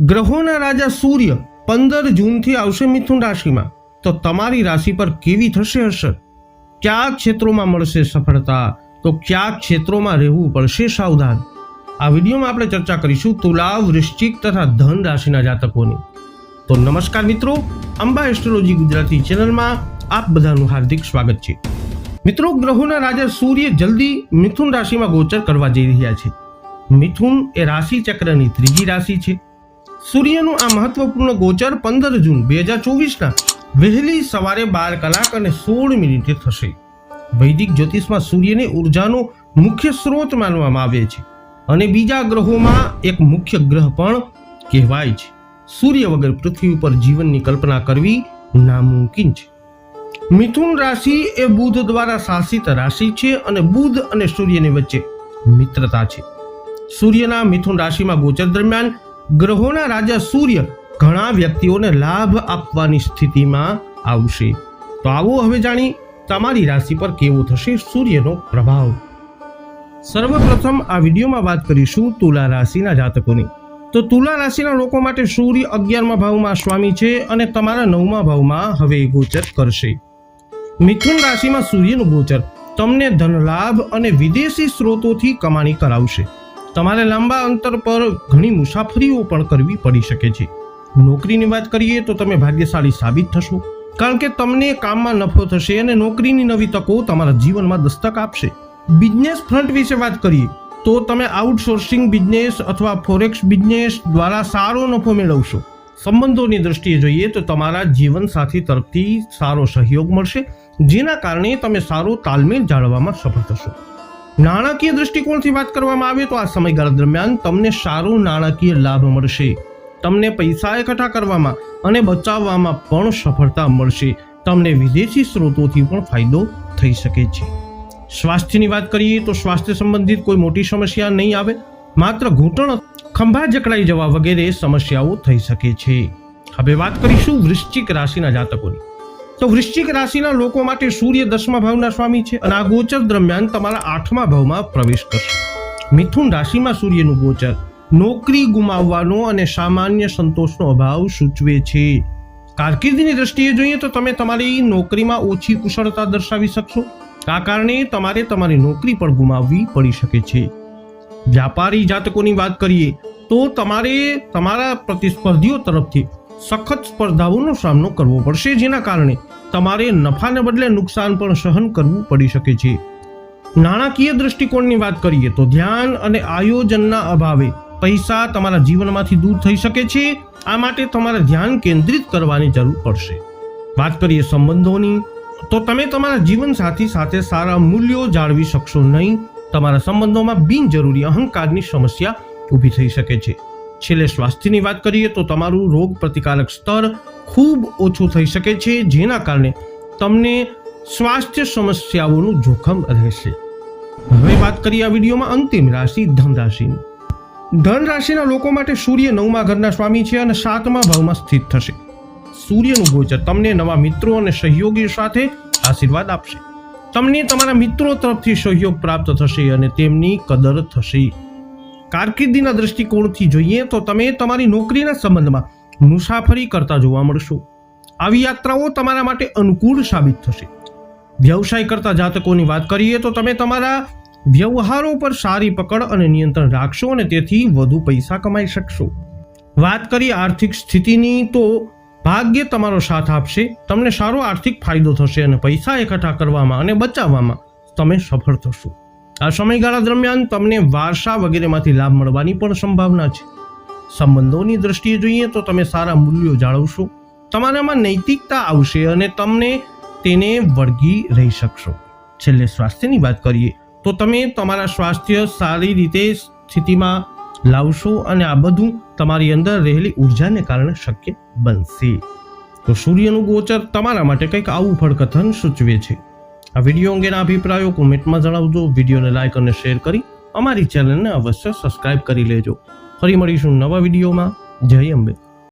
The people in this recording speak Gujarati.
ગ્રહોના રાજા સૂર્ય પંદર જૂનથી આવશે મિથુન રાશિમાં. તો તમારી રાશિ પર કેવી થશે અસર? કયા ક્ષેત્રોમાં મળશે સફળતા? તો કયા ક્ષેત્રોમાં રહેવું પડશે સાવધાન? આ વિડીયોમાં આપણે ચર્ચા કરીશું તુલા વૃશ્ચિક તથા ધન રાશિના જાતકોની. તો નમસ્કાર મિત્રો, અંબા એસ્ટ્રોલોજી ગુજરાતી ચેનલમાં આપ બધાનું હાર્દિક સ્વાગત છે. મિત્રો, ગ્રહોના રાજા સૂર્ય જલ્દી મિથુન રાશિમાં ગોચર કરવા જઈ રહ્યા છે. મિથુન એ રાશિ ચક્રની ત્રીજી રાશિ છે. સૂર્યનું આ મહત્વપૂર્ણ ગોચર પંદર જૂન બે હજાર ચોવીસના વહેલી સવારે બાર કલાક અને સોળ મિનિટે થશે. વૈદિક જ્યોતિષમાં સૂર્યને ઉર્જાનો મુખ્ય સ્ત્રોત માનવામાં આવે છે અને બીજા ગ્રહોમાં એક મુખ્ય ગ્રહ પણ કહેવાય છે. સૂર્ય વગર પૃથ્વી ઉપર જીવનની કલ્પના કરવી નામુમકિન છે. મિથુન રાશિ એ બુધ દ્વારા શાસિત રાશિ છે અને બુધ અને સૂર્યની વચ્ચે મિત્રતા છે. સૂર્યના મિથુન રાશિમાં ગોચર દરમિયાન ગ્રહોના રાજા સૂર્ય ઘણા વ્યક્તિઓને લાભ આપવાની સ્થિતિમાં આવશે. તો આવો હવે જાણી તમારી રાશિ પર કેવો થશે સૂર્યનો પ્રભાવ. સર્વપ્રથમ આ વિડીયોમાં વાત કરીશું તુલા રાશિના જાતકોની. તો તુલા રાશિના લોકો માટે સૂર્ય અગિયારમા ભાવમાં સ્વામી છે અને તમારા નવમા ભાવમાં હવે ગોચર કરશે. મિથુન રાશિમાં સૂર્યનું ગોચર તમને ધનલાભ અને વિદેશી સ્ત્રોતોથી કમાણી કરાવશે. તમારે લાંબા અંતર પર ઘણી મુસાફરીઓ પણ કરવી પડી શકે છે. નોકરીની વાત કરીએ તો તમે ભાગ્યશાળી સાબિત થશો. કારણ કે તમને કામમાં નફો થશે અને નોકરીની નવી તકો તમારા જીવનમાં દસ્તક આપશે. બિઝનેસ ફ્રન્ટ વિશે વાત કરીએ તો તમે આઉટસોર્સિંગ બિઝનેસ અથવા ફોરેક્સ બિઝનેસ દ્વારા સારો નફો મેળવશો. સંબંધોની દ્રષ્ટિએ જોઈએ તો તમારા જીવનસાથી તરફથી સારો સહયોગ મળશે, જેના કારણે તમે સારો તાલમેલ જાળવવામાં સફળ થશો. નાણાકીય દૃષ્ટિકોણથી વાત કરવામાં આવે તો આ સમયગાળા દરમિયાન તમને સારો નાણાકીય લાભ મળશે. તમને પૈસા એકઠા કરવામાં અને બચાવવામાં પણ સફળતા મળશે. તમને વિદેશી સ્ત્રોતોથી પણ ફાયદો થઈ શકે છે. સ્વાસ્થ્યની વાત કરીએ તો સ્વાસ્થ્ય સંબંધિત કોઈ મોટી સમસ્યા નહીં આવે, માત્ર ઘૂંટણ, ખંભા જકડાઈ જવા વગેરે સમસ્યાઓ થઈ શકે છે. હવે વાત કરીશું વૃશ્ચિક રાશિના જાતકોની. તો વૃશ્ચિક રાશિના લોકો માટે સૂર્ય દસમા ભાવના સ્વામી છે અને આ ગોચર દરમિયાન તમારા આઠમા ભાવમાં પ્રવેશ કરશે. મિથુન રાશિમાં સૂર્યનું ગોચર. નોકરી ગુમાવવાનો અને સામાન્ય સંતોષનો અભાવ સૂચવે છે. કારકિર્દીની દ્રષ્ટિએ જોઈએ તો તમે તમારી નોકરીમાં ઓછી કુશળતા દર્શાવી શકશો. આ કારણે તમારે તમારી નોકરી પણ ગુમાવવી પડી શકે છે. વ્યાપારી જાતકોની વાત કરીએ તો તમારે તમારા પ્રતિસ્પર્ધીઓ તરફથી સખત સ્પર્ધાઓનો સામનો કરવો પડશે જેના કારણે તમારે નફાને બદલે નુકસાન પણ સહન કરવું પડી શકે છે. નાણાકીય દૃષ્ટિકોણની વાત કરીએ તો ધ્યાન અને આયોજનના અભાવે પૈસા તમારા જીવનમાંથી દૂર થઈ શકે છે. આ માટે તમારે ધ્યાન કેન્દ્રિત કરવાની જરૂર પડશે. વાત કરીએ સંબંધોની, તો તમે તમારા જીવનસાથી સાથે સારા મૂલ્યો જાળવી શકશો નહીં. તમારા સંબંધોમાં બિનજરૂરી અહંકારની સમસ્યા ઊભી થઈ શકે છે. છેલ્લે સ્વાસ્થ્યની વાત કરીએ તો તમારું રોગ પ્રતિકારક સ્તર ખૂબ ઓછું થઈ શકે છે, જેના કારણે તમને સ્વાસ્થ્ય સમસ્યાઓનું જોખમ રહેશે. હવે વાત કરીએ આ વિડીયોમાં અંતિમ રાશિ ધન રાશિની ધન રાશિના લોકો માટે સૂર્ય નવમા ઘરના સ્વામી છે અને સાતમા ભાવમાં સ્થિત થશે. સૂર્યનું ગોચર તમને નવા મિત્રો અને સહયોગીઓ સાથે આશીર્વાદ આપશે. તમને તમારા મિત્રો તરફથી સહયોગ પ્રાપ્ત થશે અને તેમની કદર થશે. કારકિર્દીના દૃષ્ટિકોણથી જોઈએ તો તમે તમારી નોકરીના સંબંધમાં મુસાફરી કરતા જોવા મળશો. આવી યાત્રાઓ તમારા માટે અનુકૂળ સાબિત થશે. વ્યવસાય કરતા જાતકોની વાત કરીએ તો તમે તમારા વ્યવહારો પર સારી પકડ અને નિયંત્રણ રાખશો અને તેથી વધુ પૈસા કમાઈ શકશો. વાત કરીએ આર્થિક સ્થિતિની તો ભાગ્ય તમારો સાથ આપશે, તમને સારો આર્થિક ફાયદો થશે અને પૈસા એકઠા કરવામાં અને બચાવવામાં તમે સફળ થશો. આ સમયગાળા દરમિયાન તમને વારસા વગેરેમાંથી લાભ મળવાની પણ સંભાવના છે. સંબંધોની દ્રષ્ટિએ જોઈએ તો તમે સારા મૂલ્યો જાળવશો, તમારામાં નૈતિકતા આવશે અને તમને તેને વળગી રહી શકશો. છેલ્લે સ્વાસ્થ્યની વાત કરીએ તો તમે તમારા સ્વાસ્થ્ય સારી રીતે સ્થિતિમાં લાવશો અને આ બધું તમારી અંદર રહેલી ઉર્જાને કારણે શક્ય બનશે. તો સૂર્યનું ગોચર તમારા માટે કંઈક આવું ફળકથન સૂચવે છે. આ વીડિયો અંગેના અભિપ્રાયો કોમેન્ટમાં જણાવજો. વિડીયોને લાઇક અને શેર કરી અમારી ચેનલને અવશ્ય સબસ્ક્રાઇબ કરી લેજો. ફરી મળીશું નવા વિડીયોમાં. જય અંબે.